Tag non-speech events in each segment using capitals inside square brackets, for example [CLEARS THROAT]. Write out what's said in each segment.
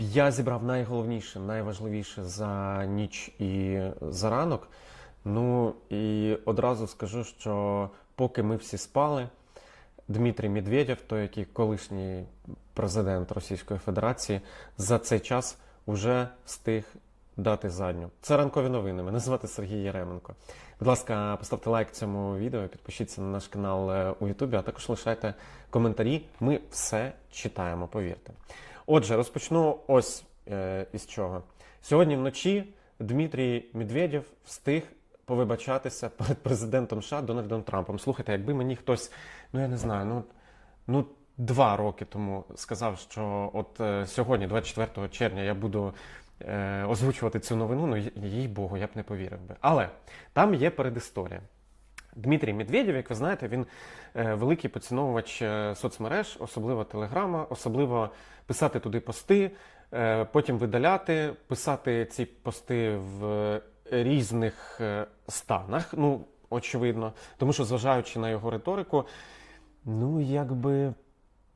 Я зібрав найголовніше, найважливіше за ніч і за ранок. Ну і одразу скажу, що поки ми всі спали, Дмитрій Медведєв, той, який колишній президент Російської Федерації, за цей час вже встиг дати задню. Це ранкові новини. Мене звати Сергій Яременко. Будь ласка, поставте лайк цьому відео, підпишіться на наш канал е, у Ютубі, а також лишайте коментарі. Ми все читаємо, повірте. Отже, розпочну ось е, із чого. Сьогодні вночі Дмитрій Медведєв встиг повибачатися перед президентом США Дональдом Трампом. Слухайте, якби мені хтось, ну я не знаю, ну, ну два роки тому сказав, що от е, сьогодні, 24 червня, я буду е, озвучувати цю новину, ну їй Богу, я б не повірив би. Але там є передісторія. Дмитрій Медведєв, як ви знаєте, він е, великий поціновувач е, соцмереж, особливо Телеграма, особливо писати туди пости, е, потім видаляти, писати ці пости в різних станах. Ну, очевидно, тому що, зважаючи на його риторику, ну якби.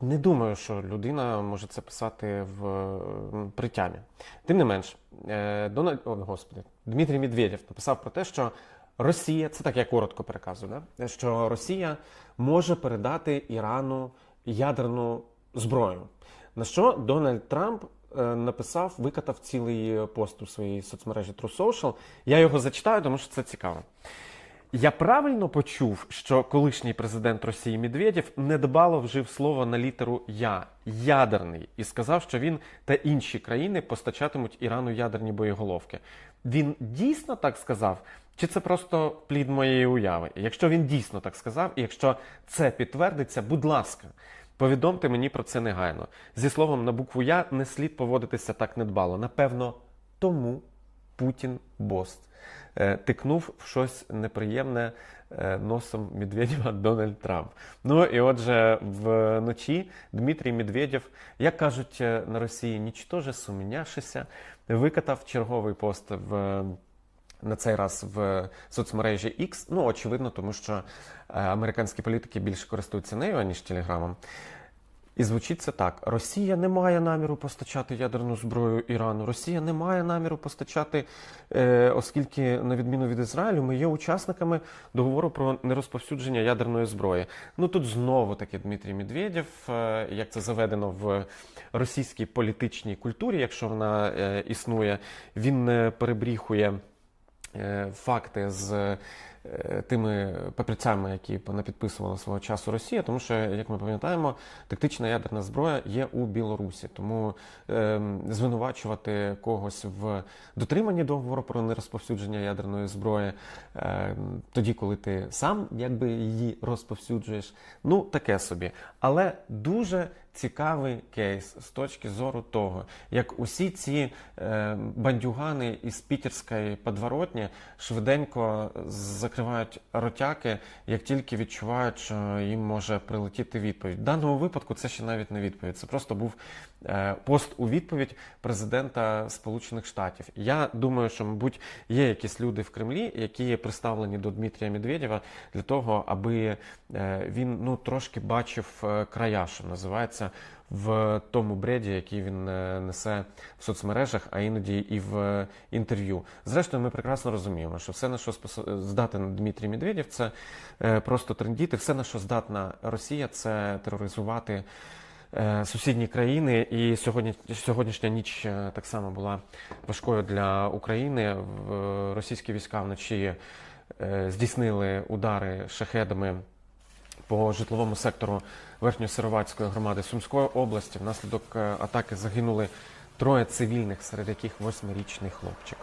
Не думаю, що людина може це писати в притямі. Тим не менш, Дональд, о, господи, Дмитрій Медведєв написав про те, що Росія, це так я коротко переказую, да? що Росія може передати Ірану ядерну зброю. На що Дональд Трамп е, написав, викатав цілий пост у своїй соцмережі True Social. Я його зачитаю, тому що це цікаво. Я правильно почув, що колишній президент Росії Медведєв недбало вжив слово на літеру Я ядерний і сказав, що він та інші країни постачатимуть Ірану ядерні боєголовки. Він дійсно так сказав, чи це просто плід моєї уяви? Якщо він дійсно так сказав, і якщо це підтвердиться, будь ласка, повідомте мені про це негайно. Зі словом на букву Я не слід поводитися так недбало. Напевно, тому Путін бост. Е, Тикнув в щось неприємне е, носом Медведєва [LAUGHS] Дональд Трамп. Ну і отже, вночі Дмитрій Медведєв, як кажуть е, на Росії, нічтоже сумняшися, викатав черговий пост в. На цей раз в соцмережі X, ну очевидно, тому що е, американські політики більше користуються нею, аніж Телеграмом. І звучить це так: Росія не має наміру постачати ядерну зброю Ірану. Росія не має наміру постачати, е, оскільки, на відміну від Ізраїлю, ми є учасниками договору про нерозповсюдження ядерної зброї. Ну тут знову таки Дмитрій Медведєв, е, як це заведено в російській політичній культурі, якщо вона існує, він перебріхує факти з е, тими папірцями, які напідписувала свого часу Росія, тому що, як ми пам'ятаємо, тактична ядерна зброя є у Білорусі. Тому е, звинувачувати когось в дотриманні договору про нерозповсюдження ядерної зброї, е, тоді, коли ти сам якби її розповсюджуєш, ну таке собі. Але дуже цікавий кейс з точки зору того, як усі ці е, бандюгани із пітерської подворотні швиденько закривають ротяки, як тільки відчувають, що їм може прилетіти відповідь. В даному випадку це ще навіть не відповідь. Це просто був е, пост у відповідь президента Сполучених Штатів. Я думаю, що, мабуть, є якісь люди в Кремлі, які є представлені до Дмитрія Медведєва для того, аби е, він ну трошки бачив е, края, що називається. В тому бреді, який він е, несе в соцмережах, а іноді і в е, інтерв'ю. Зрештою, ми прекрасно розуміємо, що все, на що здатен Дмитрій Медведєв, це е, просто трендіти. Все, на що здатна Росія, це тероризувати сусідні країни. І сьогодні, сьогоднішня ніч так само була важкою для України. Російські війська вночі здійснили удари шахедами по житловому сектору Верхньосировацької громади Сумської області. Внаслідок е, атаки загинули троє цивільних, серед яких восьмирічний хлопчик.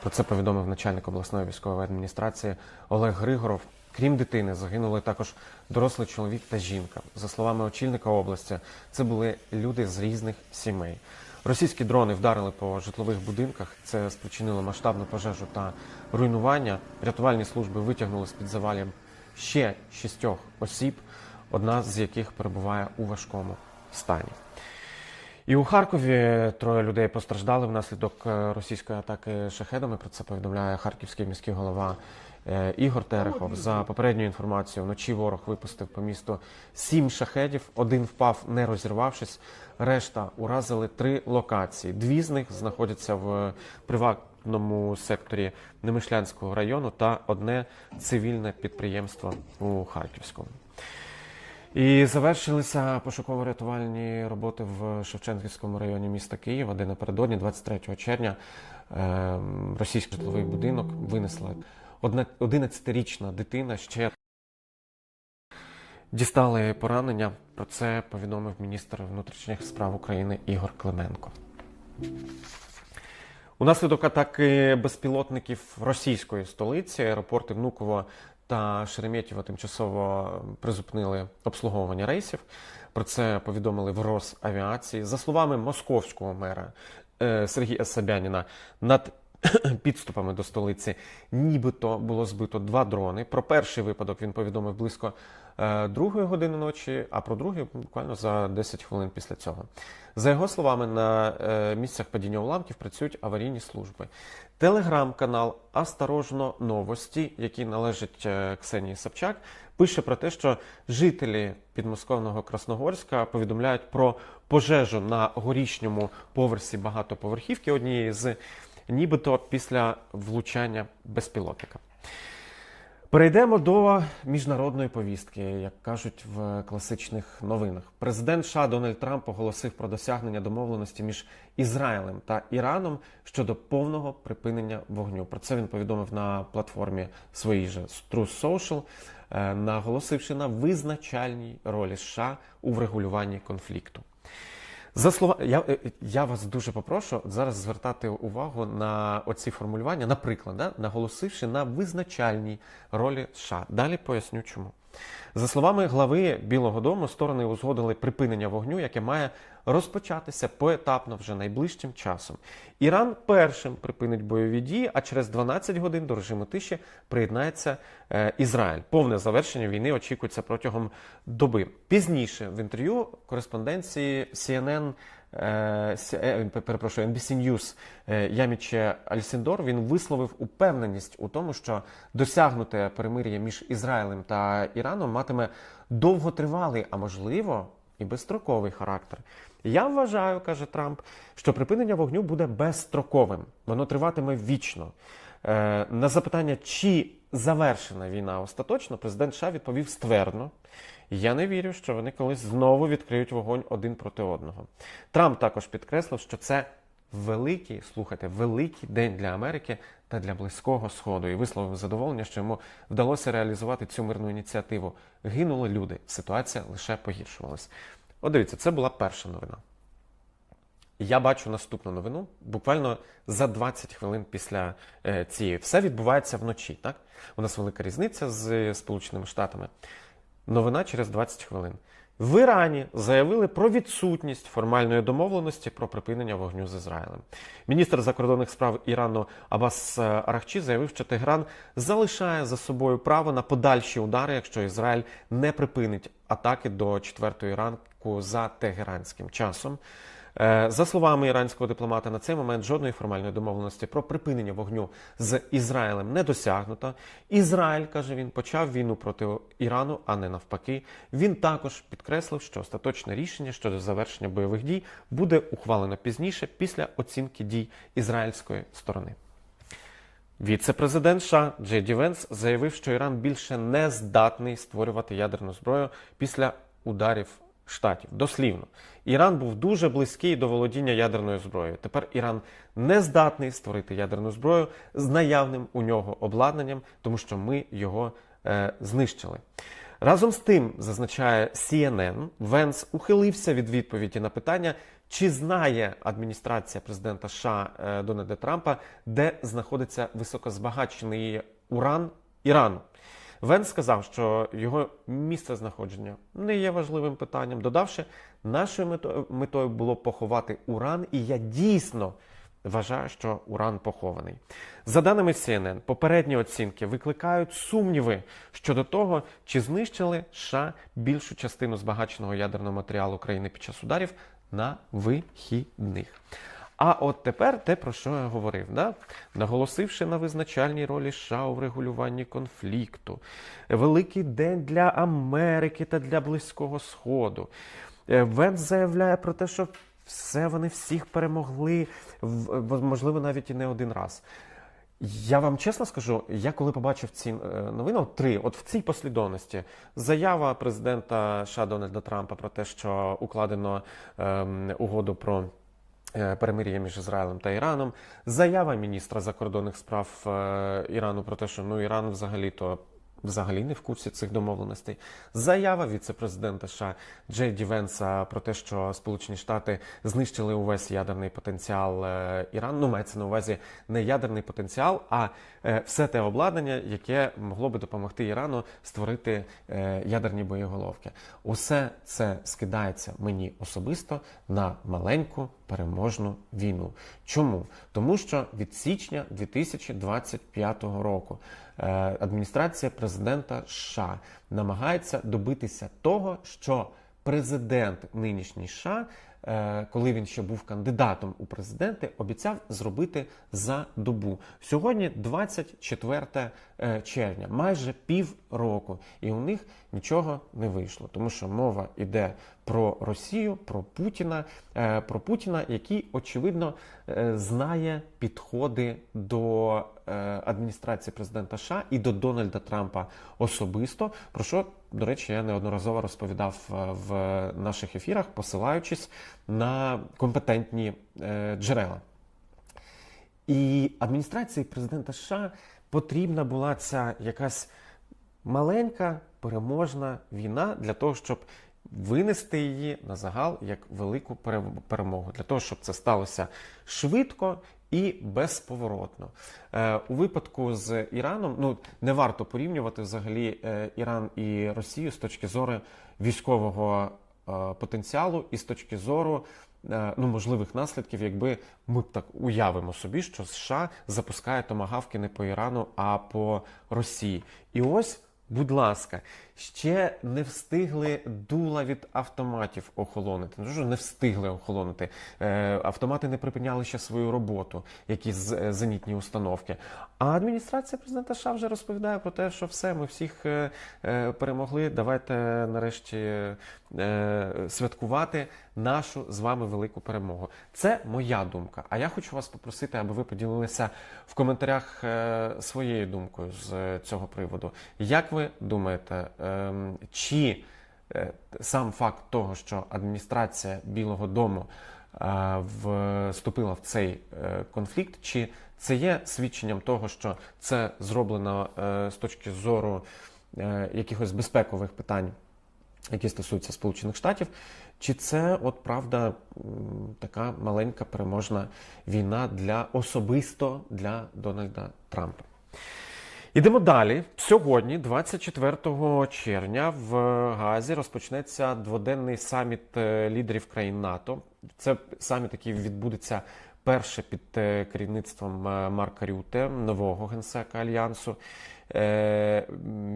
Про це повідомив начальник обласної військової адміністрації Олег Григоров. Крім дитини, загинули також дорослий чоловік та жінка. За словами очільника області, це були люди з різних сімей. Російські дрони вдарили по житлових будинках. Це спричинило масштабну пожежу та руйнування. Рятувальні служби витягнули з під завалів ще шістьох осіб, одна з яких перебуває у важкому стані. І у Харкові троє людей постраждали внаслідок е, російської атаки шахедами. Про це повідомляє харківський міський голова е, Ігор Терехов. За попередньою інформацією, вночі ворог випустив по місту сім шахедів. Один впав, не розірвавшись. Решта уразили три локації. Дві з них знаходяться в приватному секторі Немишлянського району та одне цивільне підприємство у Харківському. І завершилися пошуково-рятувальні роботи в Шевченківському районі міста Києва, де напередодні, 23 червня, ем, російський житловий будинок винесла одна- 11-річна дитина. Ще дістали поранення. Про це повідомив міністр внутрішніх справ України Ігор Клименко. Унаслідок атаки безпілотників російської столиці аеропорти Внуково та Шереметьєво тимчасово призупинили обслуговування рейсів. Про це повідомили в Росавіації. За словами московського мера е, Сергія Собяніна, над [CLEARS THROAT] підступами до столиці нібито було збито два дрони. Про перший випадок він повідомив близько другої години ночі, а про другий буквально за 10 хвилин після цього. За його словами, на е, місцях падіння уламків працюють аварійні служби. Телеграм-канал Осторожно Новості, який належить е, Ксенії Собчак, пише про те, що жителі підмосковного Красногорська повідомляють про пожежу на горішньому поверсі багатоповерхівки однієї з нібито після влучання безпілотника. Перейдемо до міжнародної повістки, як кажуть в класичних новинах. Президент США Дональд Трамп оголосив про досягнення домовленості між Ізраїлем та Іраном щодо повного припинення вогню. Про це він повідомив на платформі своїй же Truth Social, е, наголосивши на визначальній ролі США у врегулюванні конфлікту. За слова, я, е, я вас дуже попрошу зараз звертати увагу на оці формулювання, наприклад, да, наголосивши на визначальній ролі США. Далі поясню чому. За словами глави Білого Дому, сторони узгодили припинення вогню, яке має розпочатися поетапно вже найближчим часом. Іран першим припинить бойові дії, а через 12 годин до режиму тиші приєднається е, Ізраїль. Повне завершення війни очікується протягом доби. Пізніше в інтерв'ю кореспонденції CNN е, е, перепрошую, NBC News Яміче Альсіндор він висловив упевненість у тому, що досягнуте перемир'я між Ізраїлем та Іраном матиме довготривалий, а можливо і безстроковий характер. Я вважаю, каже Трамп, що припинення вогню буде безстроковим. Воно триватиме вічно. Е, на запитання, чи завершена війна остаточно, президент США відповів ствердно. Я не вірю, що вони колись знову відкриють вогонь один проти одного. Трамп також підкреслив, що це великий, слухайте, великий день для Америки та для Близького Сходу і висловив задоволення, що йому вдалося реалізувати цю мирну ініціативу. Гинули люди, ситуація лише погіршувалась. От дивіться, це була перша новина. Я бачу наступну новину буквально за 20 хвилин після е, цієї. Все відбувається вночі. Так? У нас велика різниця з е, Сполученими Штатами. Новина через 20 хвилин. В Ірані заявили про відсутність формальної домовленості про припинення вогню з Ізраїлем. Міністр закордонних справ Ірану Абас е, Арахчі заявив, що Тегран залишає за собою право на подальші удари, якщо Ізраїль не припинить атаки до 4 ранку за тегеранським часом. Е, За словами іранського дипломата, на цей момент жодної формальної домовленості про припинення вогню з Ізраїлем не досягнуто. Ізраїль каже він почав війну проти Ірану, а не навпаки. Він також підкреслив, що остаточне рішення щодо завершення бойових дій буде ухвалено пізніше після оцінки дій ізраїльської сторони. Віце-президент США Джей Ді Венс заявив, що Іран більше не здатний створювати ядерну зброю після ударів штатів. Дослівно, Іран був дуже близький до володіння ядерною зброєю. Тепер Іран не здатний створити ядерну зброю з наявним у нього обладнанням, тому що ми його е, знищили. Разом з тим, зазначає CNN, Венс ухилився від відповіді на питання, чи знає адміністрація президента США е, Дональда Трампа, де знаходиться високозбагачений уран Ірану. Венс сказав, що його місце знаходження не є важливим питанням, додавши, нашою метою, було поховати уран, і я дійсно вважаю, що уран похований. За даними CNN, попередні оцінки викликають сумніви щодо того, чи знищили США більшу частину збагаченого ядерного матеріалу країни під час ударів на вихідних. А от тепер те, про що я говорив, да? наголосивши на визначальній ролі США у врегулюванні конфлікту, великий день для Америки та для Близького Сходу. Е, Венс заявляє про те, що все вони всіх перемогли, можливо, навіть і не один раз. Я вам чесно скажу, я коли побачив ці е, новини, от три, от в цій послідовності, заява президента США Дональда Трампа про те, що укладено ем, угоду про перемир'я між Ізраїлем та Іраном, заява міністра закордонних справ е, Ірану про те, що ну Іран взагалі-то взагалі не в курсі цих домовленостей. Заява віце-президента США Джей Венса про те, що Сполучені Штати знищили увесь ядерний потенціал е, Ірану. Ну, мається на увазі не ядерний потенціал, а е, все те обладнання, яке могло би допомогти Ірану створити е, ядерні боєголовки. Усе це скидається мені особисто на маленьку переможну війну. Чому? Тому що від січня 2025 року е, адміністрація президента США намагається добитися того, що президент нинішній США, коли він ще був кандидатом у президенти, обіцяв зробити за добу. Сьогодні 24 е, червня, майже пів року, і у них нічого не вийшло, тому що мова йде про Росію, про Путіна, е, про Путіна, який очевидно е, знає підходи до е, адміністрації президента США і до Дональда Трампа особисто. Про що, до речі, я неодноразово розповідав е, в наших ефірах, посилаючись на компетентні е, джерела. І адміністрації президента США потрібна була ця якась маленька переможна війна для того, щоб винести її на загал як велику перемогу, для того, щоб це сталося швидко і безповоротно. Е, у випадку з Іраном ну не варто порівнювати взагалі е, Іран і Росію з точки зору військового е, потенціалу і з точки зору ну, можливих наслідків, якби ми так уявимо собі, що США запускає томагавки не по Ірану, а по Росії. І ось. Будь ласка, ще не встигли дула від автоматів охолонити. Ну що не встигли охолонити. Е, автомати не припиняли ще свою роботу, якісь е, зенітні установки. А адміністрація президента США вже розповідає про те, що все, ми всіх е, перемогли. Давайте нарешті святкувати нашу з вами велику перемогу. Це моя думка. А я хочу вас попросити, аби ви поділилися в коментарях своєю думкою з цього приводу. Як ви думаєте, чи е, сам факт того, що адміністрація Білого Дому е, вступила в цей е, конфлікт, чи це є свідченням того, що це зроблено з точки зору якихось безпекових питань, які стосуються Сполучених Штатів, чи це от правда така маленька переможна війна для особисто для Дональда Трампа? Ідемо далі. Сьогодні, 24 червня, в Газі розпочнеться дводенний саміт е, лідерів країн НАТО. Це саміт, який відбудеться перше під е, керівництвом е, Марка Рюте, нового генсека альянсу. Е,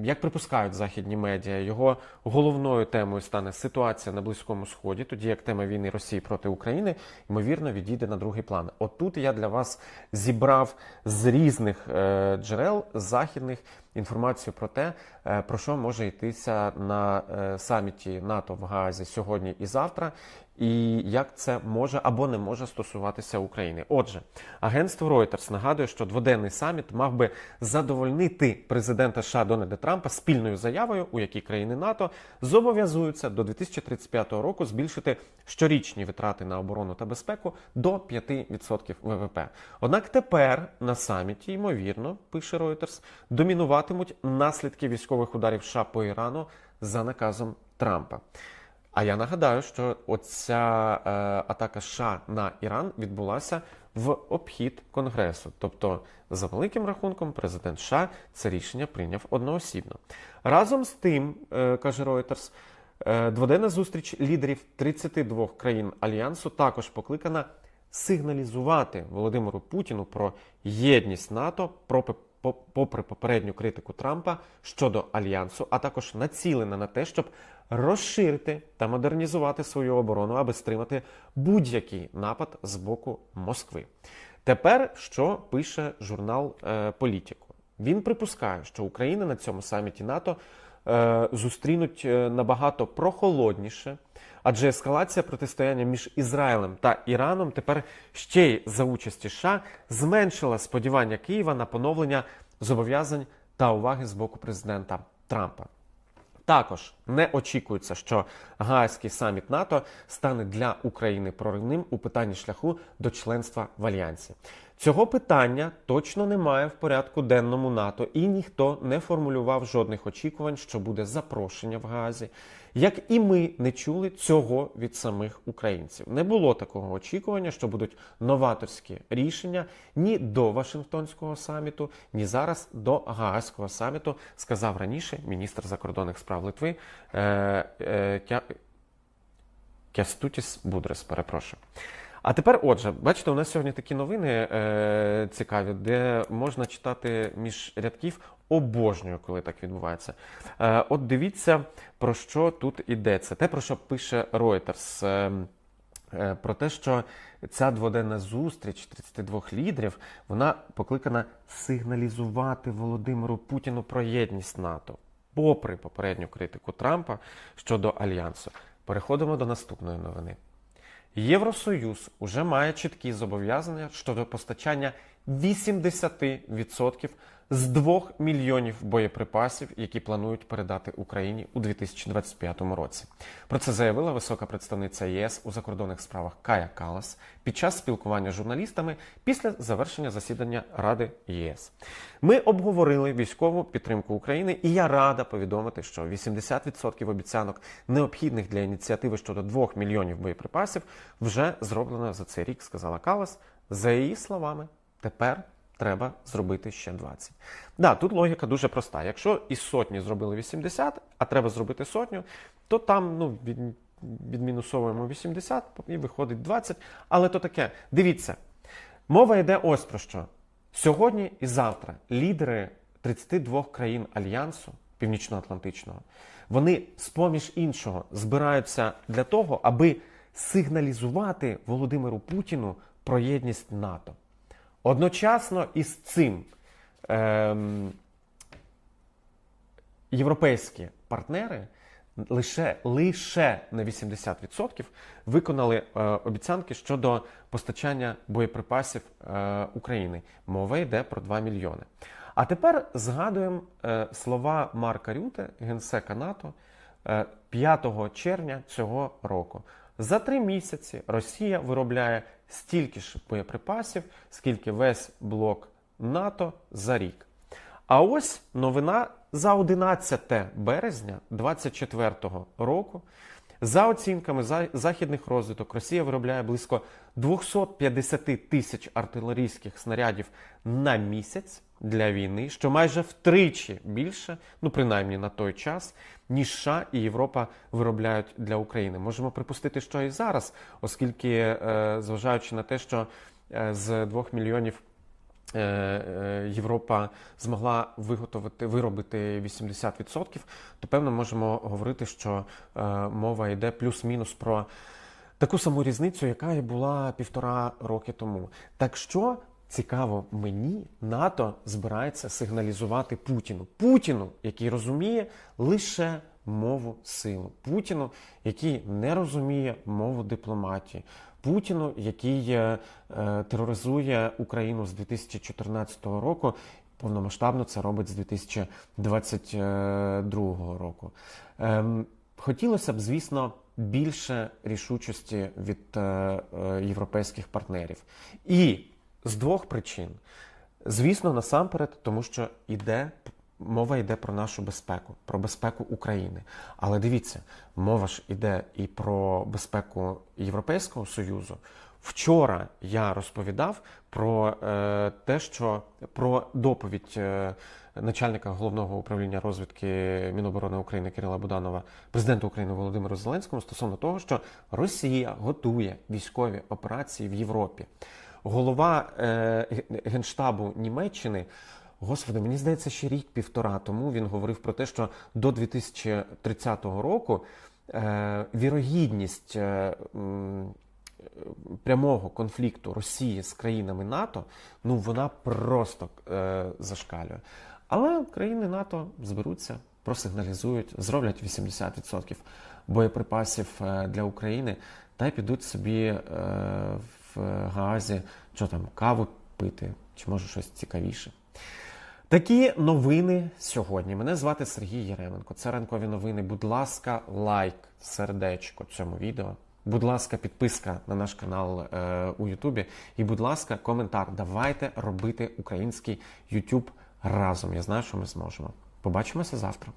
Як припускають західні медіа, його головною темою стане ситуація на Близькому Сході, тоді як тема війни Росії проти України ймовірно відійде на другий план. Отут я для вас зібрав з різних е, джерел західних інформацію про те, е, про що може йтися на е, саміті НАТО в Гаазі сьогодні і завтра, і як це може або не може стосуватися України. Отже, агентство Reuters нагадує, що дводенний саміт мав би задовольнити президента США Дональда Трампа спільною заявою, у якій країни НАТО зобов'язуються до 2035 року збільшити щорічні витрати на оборону та безпеку до 5% ВВП. Однак тепер на саміті, ймовірно, пише Reuters, домінуватимуть наслідки військових ударів США по Ірану за наказом Трампа. А я нагадаю, що оця е, атака США на Іран відбулася в обхід Конгресу. Тобто, за великим рахунком, президент США це рішення прийняв одноосібно. Разом з тим, е, каже Reuters, е, дводенна зустріч лідерів 32 країн альянсу також покликана сигналізувати Володимиру Путіну про єдність НАТО про попри попередню критику Трампа щодо альянсу, а також націлена на те, щоб розширити та модернізувати свою оборону, аби стримати будь-який напад з боку Москви. Тепер що пише журнал е, Політіко? Він припускає, що Україна на цьому саміті НАТО е, зустрінуть е, набагато прохолодніше, адже ескалація протистояння між Ізраїлем та Іраном тепер ще й за участі США зменшила сподівання Києва на поновлення зобов'язань та уваги з боку президента Трампа. Також не очікується, що Гаазький саміт НАТО стане для України проривним у питанні шляху до членства в альянсі. Цього питання точно немає в порядку денному НАТО, і ніхто не формулював жодних очікувань, що буде запрошення в Гаазі. Як і ми не чули цього від самих українців. Не було такого очікування, що будуть новаторські рішення ні до Вашингтонського саміту, ні зараз до Гаазького саміту, сказав раніше міністр закордонних справ Литви е, е, Кя... Кястутіс Будрес, перепрошую. А тепер, отже, бачите, у нас сьогодні такі новини е, цікаві, де можна читати між рядків. Обожнюю, коли так відбувається. Е, от дивіться, про що тут йдеться. Те, про що пише Reuters. Е, е, про те, що ця дводенна зустріч 32 лідерів вона покликана сигналізувати Володимиру Путіну про єдність НАТО, попри попередню критику Трампа щодо альянсу. Переходимо до наступної новини. Євросоюз уже має чіткі зобов'язання щодо постачання 80% з 2 мільйонів боєприпасів, які планують передати Україні у 2025 році. Про це заявила висока представниця ЄС у закордонних справах Кая Калас під час спілкування з журналістами після завершення засідання Ради ЄС. Ми обговорили військову підтримку України, і я рада повідомити, що 80% обіцянок необхідних для ініціативи щодо 2 мільйонів боєприпасів вже зроблено за цей рік, сказала Калас. За її словами, тепер треба зробити ще 20. Да, тут логіка дуже проста. Якщо із сотні зробили 80, а треба зробити сотню, то там ну, від, відмінусовуємо 80 і виходить 20. Але то таке. Дивіться, мова йде ось про що. Сьогодні і завтра лідери 32 країн Альянсу Північно-Атлантичного, вони з-поміж іншого збираються для того, аби сигналізувати Володимиру Путіну про єдність НАТО. Одночасно із цим ем, європейські партнери лише, лише на 80% виконали е, обіцянки щодо постачання боєприпасів е, України. Мова йде про 2 мільйони. А тепер згадуємо е, слова Марка Рюте, генсека НАТО, е, 5 червня цього року. За три місяці Росія виробляє стільки ж боєприпасів, скільки весь блок НАТО за рік. А ось новина за 11 березня 2024 року. За оцінками за- західних розвиток, Росія виробляє близько 250 тисяч артилерійських снарядів на місяць для війни, що майже втричі більше, ну принаймні на той час, ніж США і Європа виробляють для України. Можемо припустити, що і зараз, оскільки, е, зважаючи на те, що е, з 2 мільйонів Європа змогла виготовити виробити 80%, то певно можемо говорити, що е, мова йде плюс-мінус про таку саму різницю, яка і була півтора роки тому. Так що цікаво, мені НАТО збирається сигналізувати Путіну. Путіну, який розуміє лише мову сили. Путіну, який не розуміє мову дипломатії. Путіну, який е, е, тероризує Україну з 2014 року, повномасштабно це робить з 2022 року. Ем, хотілося б, звісно, більше рішучості від е, е, європейських партнерів. І з двох причин. Звісно, насамперед, тому що йде мова йде про нашу безпеку, про безпеку України. Але дивіться, мова ж йде і про безпеку Європейського Союзу. Вчора я розповідав про е, те, що про доповідь е, начальника головного управління розвідки Міноборони України Кирила Буданова, президенту України Володимиру Зеленському стосовно того, що Росія готує військові операції в Європі. Голова е, генштабу Німеччини Господи, мені здається, ще рік-півтора тому він говорив про те, що до 2030 року е, вірогідність е, м, прямого конфлікту Росії з країнами НАТО, ну вона просто е, зашкалює. Але країни НАТО зберуться, просигналізують, зроблять 80% боєприпасів е, для України та й підуть собі е, в Гаазі, що там, каву пити, чи може щось цікавіше. Такі новини сьогодні. Мене звати Сергій Єременко. Це ранкові новини. Будь ласка, лайк, сердечко цьому відео. Будь ласка, підписка на наш канал е, у Ютубі. І, будь ласка, коментар. Давайте робити український Ютуб разом. Я знаю, що ми зможемо. Побачимося завтра.